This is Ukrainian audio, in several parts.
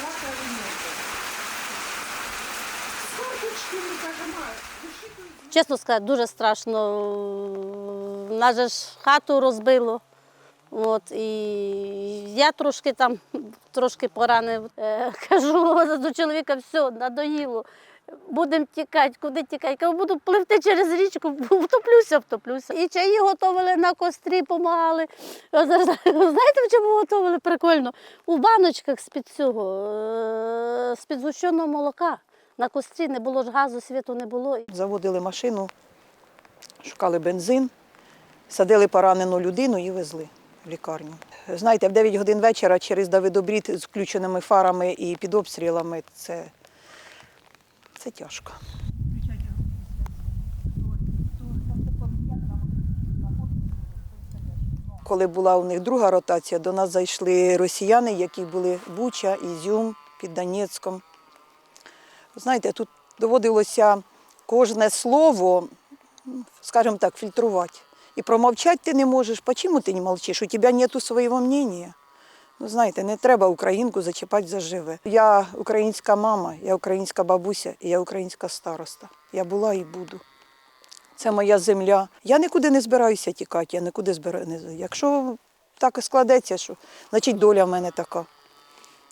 Завтра він не карточки, ми кажемо, вишитують. Чесно сказати, дуже страшно. Нас же хату розбило. От, і я трошки там трошки поранив. Е, кажу до чоловіка, все, надоїло. Будемо тікати, куди тікати? Кажу, буду пливти через річку, втоплюся, втоплюся. І чаї готували на кострі, допомагали. Знаєте, в чому готували? Прикольно. У баночках з-під цього, е, з-під згущеного молока. На кострі не було ж газу, світу не було. Заводили машину, шукали бензин, садили поранену людину і везли в лікарню. Знаєте, в 9 годин вечора через Давидобрід з включеними фарами і під обстрілами це, це тяжко. Коли була у них друга ротація, до нас зайшли росіяни, які були Буча, Ізюм під Донецьком. Знаєте, тут доводилося кожне слово, скажімо так, фільтрувати. І промовчати ти не можеш. Почему ти не мовчиш? У тебе нету свого мнення. Ну, знаєте, не треба українку зачіпати заживе. Я українська мама, я українська бабуся, і я українська староста. Я була і буду. Це моя земля. Я нікуди не збираюся тікати, я нікуди збираю. не- Якщо так і складеться, що, значить доля в мене така.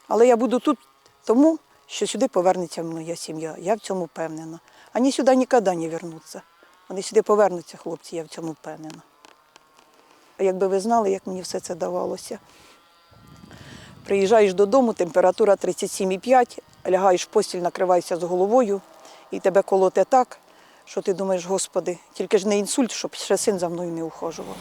Але я буду тут тому, що сюди повернеться моя сім'я. Я в цьому впевнена. Вони сюди ніколи не вернуться. Вони сюди повернуться, хлопці, я в цьому впевнена. Якби ви знали, як мені все це давалося. Приїжджаєш додому, температура 37,5, лягаєш в постіль, накриваєшся з головою, і тебе колоте так, що ти думаєш, господи, тільки ж не інсульт, щоб ще син за мною не ухажував.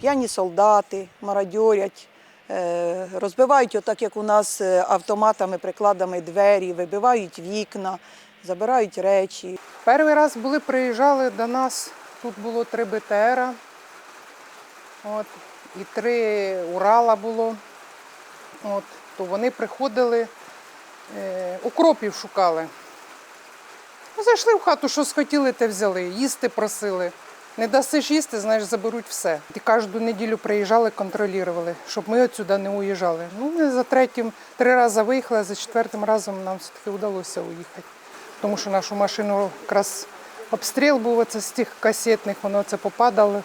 П'яні солдати мародьорять, е, розбивають, отак як у нас е, автоматами, прикладами двері, вибивають вікна, забирають речі. Перший раз були, приїжджали до нас, тут було три БТРа, от, і три Урала було. От, то вони приходили, е, укропів шукали. Ну, Зайшли в хату, що схотіли, те взяли, їсти просили. Не дасиш їсти, знаєш, заберуть все. І кожну неділю приїжджали, контролювали, щоб ми отсюди не уїжджали. Ну, ми за третім три рази виїхали, за четвертим разом нам все-таки вдалося уїхати. Тому що нашу машину якраз обстріл був оце з тих касетних, воно це попадало,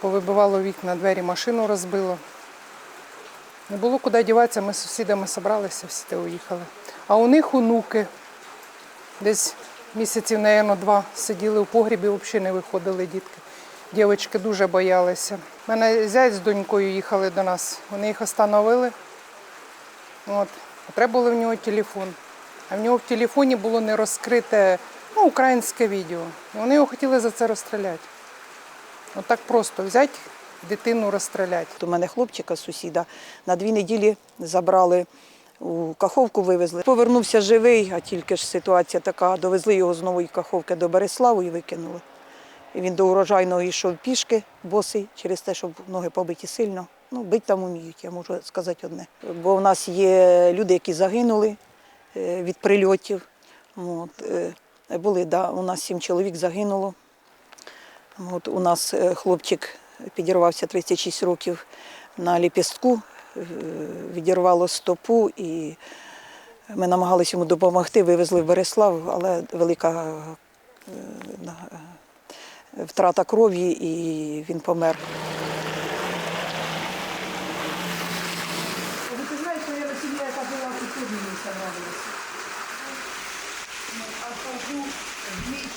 повибивало вікна, двері, машину розбило. Не було куди діватися, ми з сусідами зібралися, всі те уїхали. А у них онуки десь місяців, мабуть, два сиділи у погрібі, взагалі не виходили дітки. Дівчатки дуже боялися. У мене зять з донькою їхали до нас. Вони їх остановили. От. Треба було в нього телефон. А в нього в телефоні було не розкрите ну, українське відео. І вони його хотіли за це розстріляти. От так просто взяти дитину розстріляти. У мене хлопчика, сусіда, на дві неділі забрали у Каховку, вивезли. Повернувся живий, а тільки ж ситуація така, довезли його з нової Каховки до Береславу і викинули. І він до урожайного йшов пішки, босий, через те, що ноги побиті сильно. Ну, бить там уміють, я можу сказати одне. Бо в нас є люди, які загинули від прильотів. От, е, були, да, у нас сім чоловік загинуло. От у нас е, хлопчик підірвався 36 років на ліпістку, е, відірвало стопу, і ми намагалися йому допомогти, вивезли в Береслав, але велика е, е, втрата крові і він помер. Ви ти знаєш, що я сім'я, яка була у Кажу,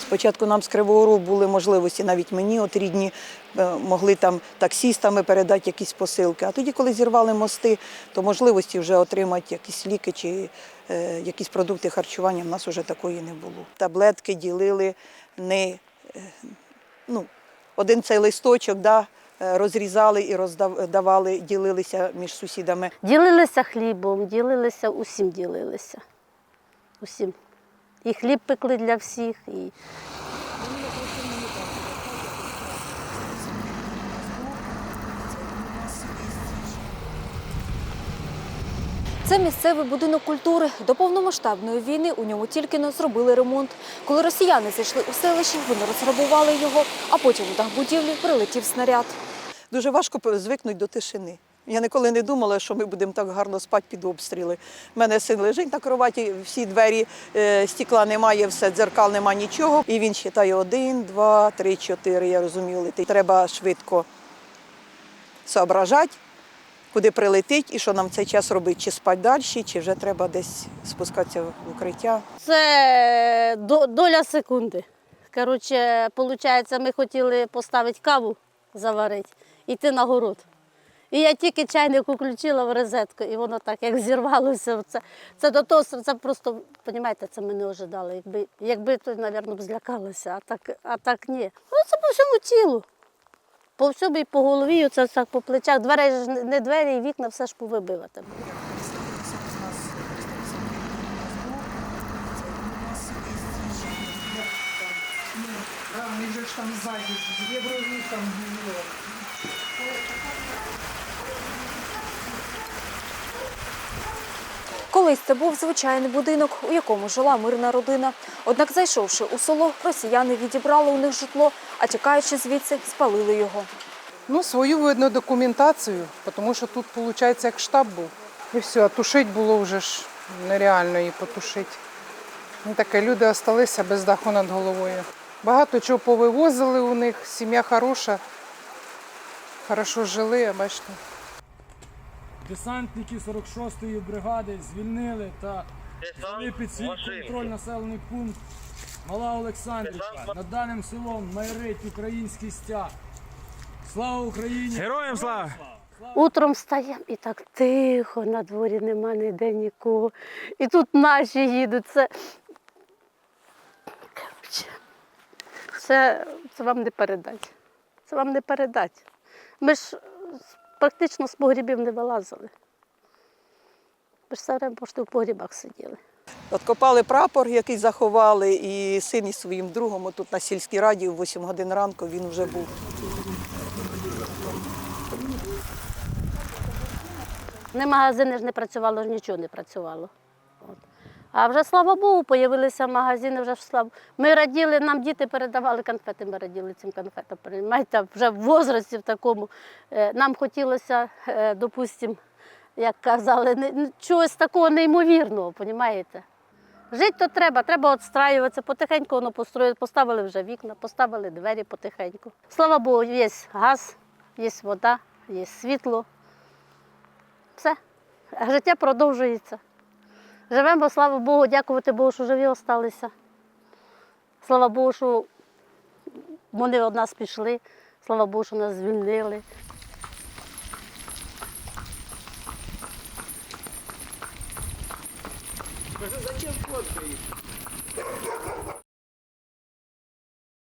Спочатку нам з Кривого Рогу були можливості, навіть мені, от рідні, е, могли там таксістами передати якісь посилки. А тоді, коли зірвали мости, то можливості вже отримати якісь ліки чи е, якісь продукти харчування в нас вже такої не було. Таблетки ділили не е, ну, один цей листочок, да, розрізали і роздавали, ділилися між сусідами. Ділилися хлібом, ділилися, усім ділилися. Усім. І хліб пекли для всіх, і Це місцевий будинок культури. До повномасштабної війни у ньому тільки не зробили ремонт. Коли росіяни зайшли у селище, вони розграбували його, а потім у дах будівлі прилетів снаряд. Дуже важко звикнути до тишини. Я ніколи не думала, що ми будемо так гарно спати під обстріли. У мене син лежить на кроваті, всі двері, е, стекла немає, все, дзеркал немає нічого. І він вважає один, два, три, чотири, я розумію, летить. Треба швидко соображати, куди прилетить і що нам в цей час робити, чи спати далі, чи вже треба десь спускатися в укриття. Це доля секунди. Коротше, виходить, ми хотіли поставити каву заварити, йти на город. І я тільки чайник включила в розетку, і воно так як зірвалося. Це, це до того, це просто, розумієте, це ми не ожидали. Якби, якби то, мабуть, б злякалося, а так, а так ні. Ну, це по всьому тілу. По всьому і по голові, оце так по плечах. двері ж не- двері, і вікна, все ж повибивати. Там, них же ж там ззаді, дві брові там було. Колись це був звичайний будинок, у якому жила мирна родина. Однак, зайшовши у село, росіяни відібрали у них житло, а тікаючи звідси, спалили його. Ну, свою видно документацію, тому що тут, виходить, як штаб був. І все, а тушити було вже ж нереально її потушити. Ну, таке, люди залишилися без даху над головою. Багато чого повивозили у них, сім'я хороша, хорошо жили, а бачите. Десантники 46-ї бригади звільнили та взяли під свій контроль населений пункт Мала Олександрівка. Над даним селом майорить український стяг. Слава Україні! Героям слава! Утром встаємо і так тихо, на дворі нема ніде нікого. І тут наші їдуть. Це, Коротше, це, це вам не передати. Це вам не передати. Ми ж практично з погрібів не вилазили. Ми ж все время пошти в погрібах сиділи. Откопали прапор, який заховали, і син із своїм другом тут на сільській раді в 8 годин ранку він вже був. Не магазини ж не працювало, нічого не працювало. А вже слава Богу, з'явилися магазини, вже слава. Ми раділи, нам діти передавали конфети, ми раділи цим конфетам. Понимаєте, вже в возрасті в такому. Е, Нам хотілося, е, допустимо, як казали, чогось такого неймовірного, розумієте? Жити то треба, треба відстраюватися, потихеньку воно построїли, поставили вже вікна, поставили двері потихеньку. Слава Богу, є газ, є вода, є світло. Все. Життя продовжується. Живемо, слава Богу, дякувати Богу, що живі залишилися. Слава Богу, що вони від нас пішли. Слава Богу, що нас звільнили.